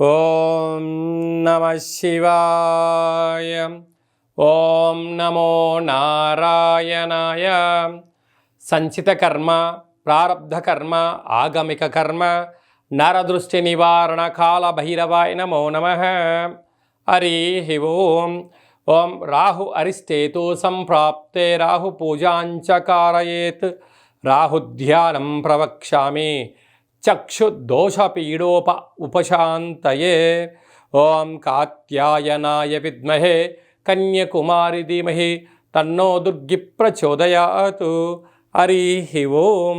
ఓం నమ శివాయ. ఓం నమో నారాయణాయ. సంచిత కర్మ ప్రారబ్ధ కర్మ ఆగమిక కర్మ నరదృష్టి నివారణ కాల భైరవాయ నమో నమ. హరి ఓం. ఓం రాహు అరిష్టేతు సంప్రాప్తే రాహు పూజాంచ కారయేత్ రాహుధ్యానం ప్రవక్ష్యామి. చక్షుదోషపీడోప ఉపశాంతయే ఓం కాత్యాయనాయ విద్మహే కన్యకుమారి ధీమహి తన్నో దుర్గి ప్రచోదయాతు హరి ఓం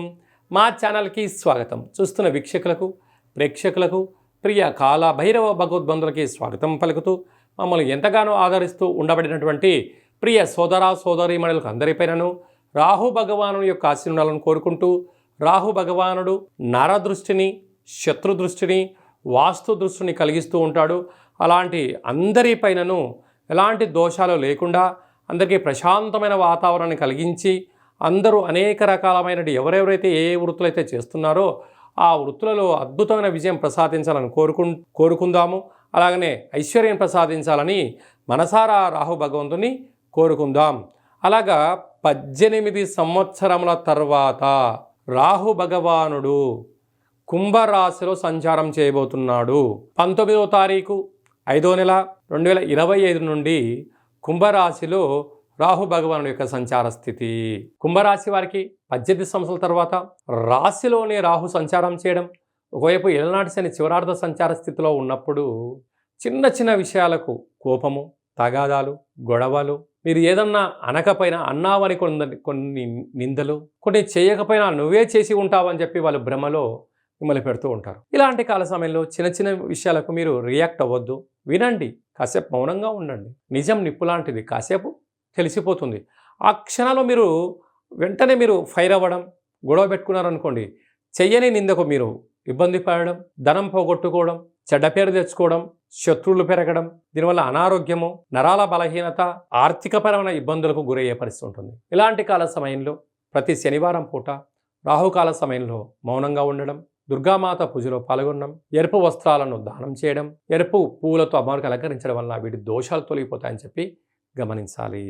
మా ఛానల్కి స్వాగతం. చూస్తున్న వీక్షకులకు ప్రేక్షకులకు ప్రియ కాల భైరవ భగవద్బంధులకి స్వాగతం పలుకుతూ మమ్మల్ని ఎంతగానో ఆదరిస్తూ ఉండబడినటువంటి ప్రియ సోదర సోదరీమణులకు అందరిపైనను రాహు భగవాను యొక్క ఆశీర్వాదాలను కోరుకుంటూ రాహు భగవానుడు నరదృష్టిని శత్రు దృష్టిని వాస్తు దృష్టిని కలిగిస్తూ ఉంటాడు. అలాంటి అందరిపైనను ఎలాంటి దోషాలు లేకుండా అందరికీ ప్రశాంతమైన వాతావరణాన్ని కలిగించి అందరూ అనేక రకాలమైన ఎవరెవరైతే ఏ ఏ వృత్తులు అయితే చేస్తున్నారో ఆ వృత్తులలో అద్భుతమైన విజయం ప్రసాదించాలని కోరుకు కోరుకుందాము. అలాగనే ఐశ్వర్యం ప్రసాదించాలని మనసారా రాహు భగవంతుని కోరుకుందాం. అలాగా పద్దెనిమిది సంవత్సరముల తర్వాత రాహు భగవానుడు కుంభరాశిలో సంచారం చేయబోతున్నాడు. పంతొమ్మిదవ తారీఖు ఐదో నెల రెండు వేల ఇరవై ఐదు నుండి కుంభరాశిలో రాహు భగవానుడు యొక్క సంచార స్థితి. కుంభరాశి వారికి పద్దెనిమిది సంవత్సరాల తర్వాత రాశిలోనే రాహు సంచారం చేయడం ఒకవైపు ఎలనాటి శని చివరార్థ సంచార స్థితిలో ఉన్నప్పుడు చిన్న చిన్న విషయాలకు కోపము తగాదాలు గొడవలు మీరు ఏదన్నా అనకపోయినా అన్నావని కొన్ని కొన్ని నిందలు కొన్ని చేయకపోయినా నువ్వే చేసి ఉంటావని చెప్పి వాళ్ళు భ్రమలో మిమ్మల్ని పెడుతూ ఉంటారు. ఇలాంటి కాల సమయంలో చిన్న చిన్న విషయాలకు మీరు రియాక్ట్ అవ్వద్దు. వినండి కాసేపు మౌనంగా ఉండండి. నిజం నిప్పు లాంటిది కాసేపు తెలిసిపోతుంది. ఆ క్షణంలో మీరు వెంటనే మీరు ఫైర్ అవ్వడం గొడవ పెట్టుకున్నారనుకోండి చెయ్యని నిందకు మీరు ఇబ్బంది పడడం ధనం పోగొట్టుకోవడం చెడ్డ పేరు తెచ్చుకోవడం శత్రువులు పెరగడం దీనివల్ల అనారోగ్యము నరాల బలహీనత ఆర్థికపరమైన ఇబ్బందులకు గురయ్యే పరిస్థితి ఉంటుంది. ఇలాంటి కాల సమయంలో ప్రతి శనివారం పూట రాహుకాల సమయంలో మౌనంగా ఉండడం దుర్గామాత పూజలో పాల్గొనడం ఎరుపు వస్త్రాలను దానం చేయడం ఎరుపు పువ్వులతో అమ్మవారికి అలంకరించడం వల్ల వీటి దోషాలు తొలగిపోతాయని చెప్పి గమనించాలి.